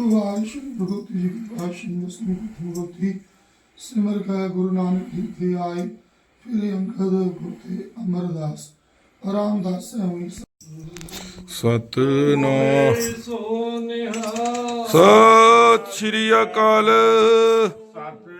ਵਾਹਿਗੁਰੂ ਜੀ ਕੀ ਪਾਸ਼ੀ ਦਸਵੀਂ ਭਗਵਤੀ ਸਿਮਰ ਕੈ ਗੁਰੂ ਨਾਨਕ ਜੀ ਤੇ ਆਏ ਫਿਰ ਅੰਗਦ ਗੁਰਤੇ ਅਮਰਦਾਸ ਰਾਮਦਾਸ ਹੋਈ ਸਤਨਾਮ ਸੋਨਿਹਾ ਸਤਿ ਸ਼੍ਰੀ ਅਕਾਲ। ਸਤਨਾਮ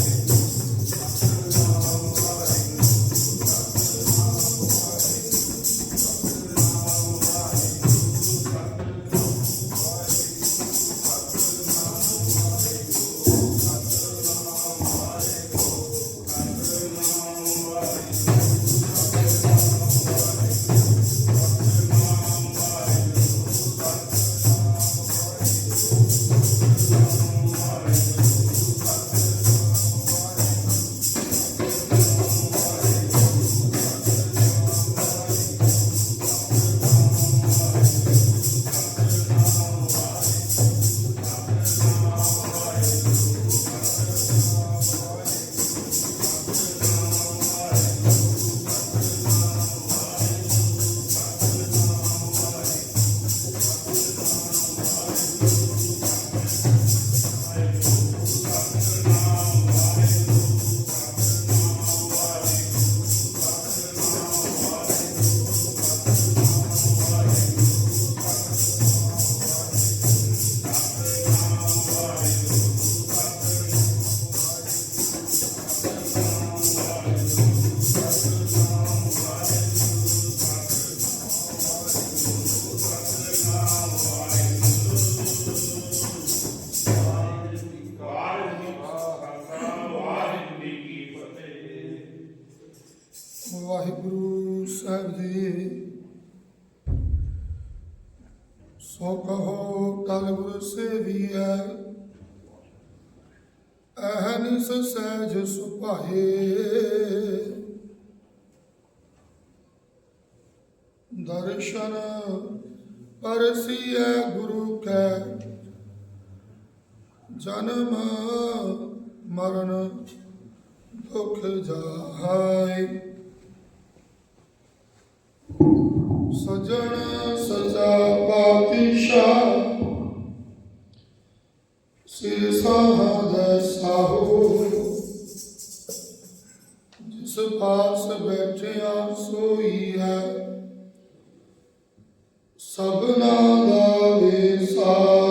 ਵਾਹਿਗੁਰੂ ਸਾਹਿਬ ਜੀ ਸੋ ਕਹੋ ਤਲ ਗੁਰ ਸੇਵੀਐ ਅਹਨਿਸ ਸਹਿਜ ਸੁਭਾਏ ਦਰਸ਼ਨ ਪਰਸੀਐ ਗੁਰੂ ਕੈ ਜਨਮ ਮਰਨ ਦੁਖ ਜਾਏ ਸਜਣ ਸਜਾ ਪਾਤੀਸ਼ਾਹ। ਸਿਰ ਸਾਹਦ ਸਾਹੋ। ਜਿਸ ਪਾਸ ਬੈਠਿਆ ਸੋਈ ਹੈ ਸਭਨਾ ਦਾ ਵੇਸਾ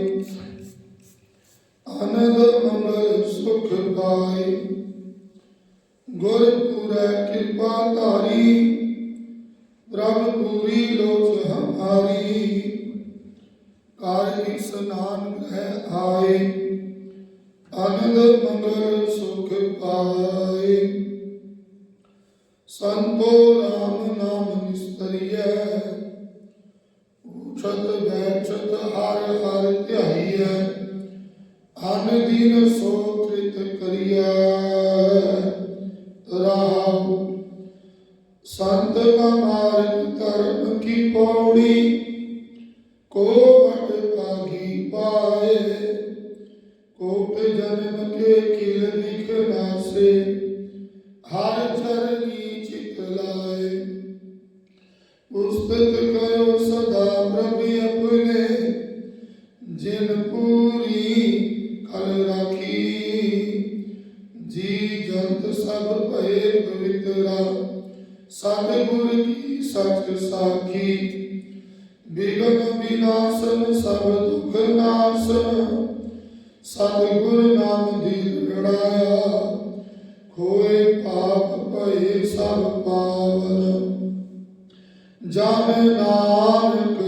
ਕਾਰ ਇਸਨਾਨ ਗ੍ਰਹਿ ਆਏ ਆਨੰਦ ਮੰਗਲ ਸੁਖ ਪਾਏ ਸੰਤੋ ਰਾਮ ਨਾਮ ਨਿਸਤਰੀਐ ਉਠਤ ਬੈਠਤ ਹਰ ਹਰ ਧਿਆਈਐ ਅਨ ਦਿਨ ਸੋ ਕ੍ਰਿਤ ਕਰੀਐ ਰਾਮ ਸੰਤ ਕਾ ਮਾਰਗ ਧਰਮ ਕੀ ਪੌੜੀ ਬਿਗਨ ਬਿਨਾਸਨ ਸਭ ਦੁਖ ਨਾਸਨ ਸਤਿਗੁਰ ਨਾਮ ਦੀ ਲੜਾਇਆ ਖੋਏ ਪਾਪ ਭਏ ਸਭ ਪਾਵਨ। ਜਨ ਨਾਨਕ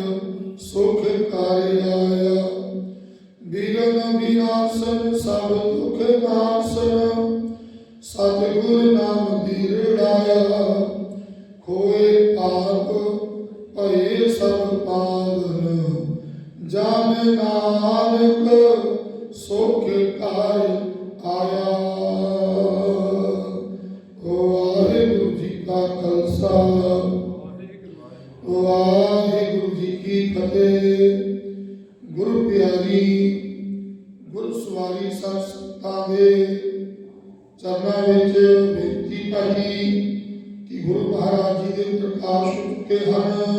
ਸੁਖ ਕਰ ਆਇਆ, ਬਿਗਨ ਬਿਨਾਸਨ ਸਭ ਦੁਖ ਨਾਸਨ ਸਤਿਗੁਰ ਨਾਮ ਦੀ ਰੜਾਇਆ, ਖੋਏ ਪਾਪ ਭਏ ਸਭ ਪਾਵਨ। ਜਨ ਨਾਨਕ, ਸੁਖ ਕਰ ਆਇਆ। ਵਾਹਿਗੁਰੂ ਜੀ ਕਾ ਖਾਲਸਾ। ਵਾਹਿਗੁਰੂ ਜੀ ਕੀ ਫਤਿਹ। आश्रित हैं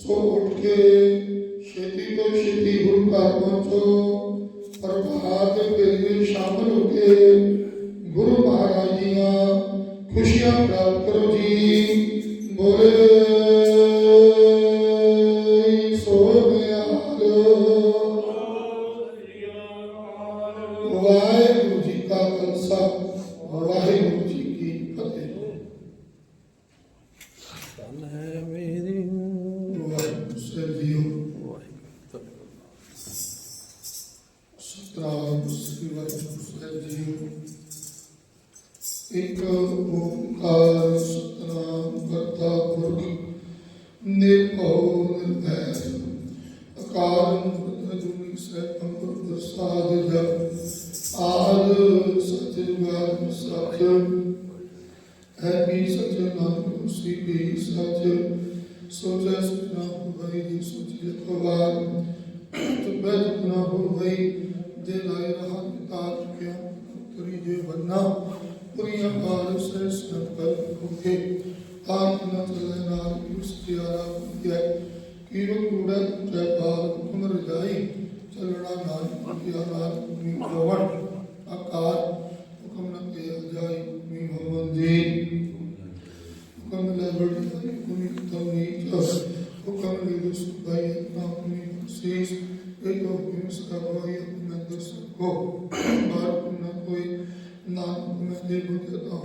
सो उठ के खेती को खेती गुरु का पहुंचो और भाग के लिए शामिल होके गुरु महाराज खुशियाँ प्राप्त करो जी। बोले Allah'a सचे नाम श्री पे सचे सोचे ना हो गई सोचे खबार तो बैठ ना हो गई दे लाए रहा तार क्या तुरी जे बनना पुरी अपार से स्नप कर होके आप न चले ना उस प्यारा क्या कीरो कूड़ा जय पार तुम रजाई चलना ना प्यारा नी प्रवण είναι ο ήμισυ αγώνια που μένουν στον κόσμο, μάλιστα κανείς δεν μπορεί.